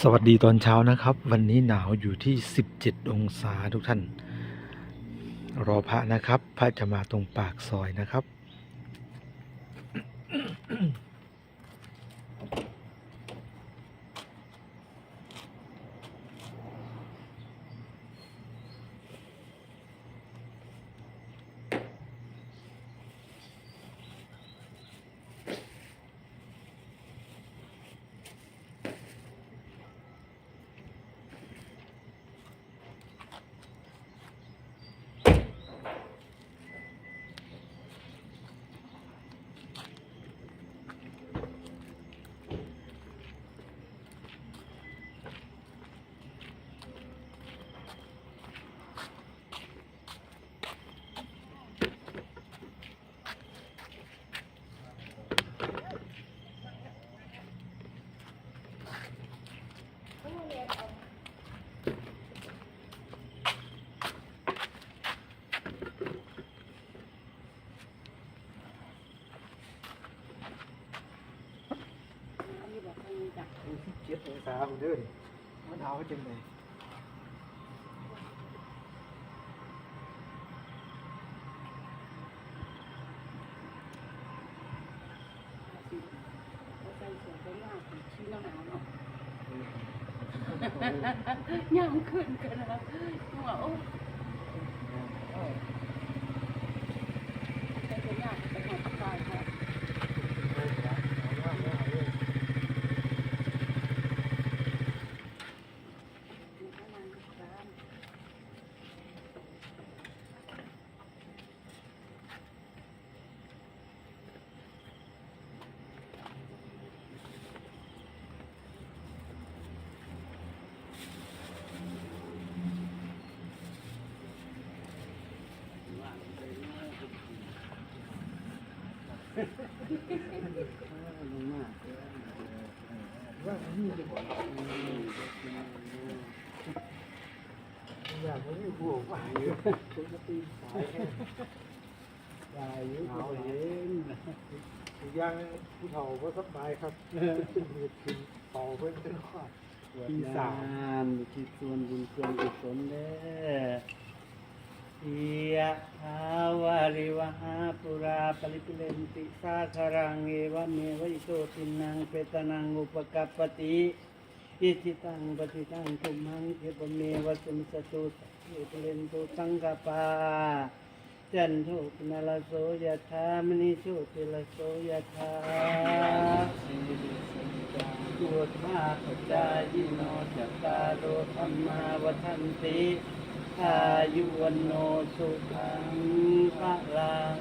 สวัสดีตอนเช้านะครับ วันนี้หนาวอยู่ที่ 17 องศาทุกท่าน รอพระนะครับ พระจะมาตรงปากซอยนะครับ เจ็ดองศาผมเดินมันหนาวจังเลยย่างขึ้นกันนะว่าโอ้แต่จะยากไปหาตายค่ะ อยากให้หัวไหวปกติสายแค่ยายอยู่หนาวเย็นอีกอย่างหนึงผู้เฒ่าก็สบายครับเป็นเหตุกินเป่าเพิ่นเป็นขวดปีสามคิดส่วนบุญส่วนกุศลเด้ ยะทาวาริวหาปุราปริปิเลนติสาคารังเอวเมวิโตตินังเปตนังอุปกัปปติอิทิตังปฏิตังทุมังเทปเมวะสมิสตุสเพเปเลนตุสังกปาจันโทปนลโสยะธามณิโชติลโสยะธาตัวมาปจายิโนจัตตาโรธรรมาวัฏันติ อายุวันโนสุขังพระลัง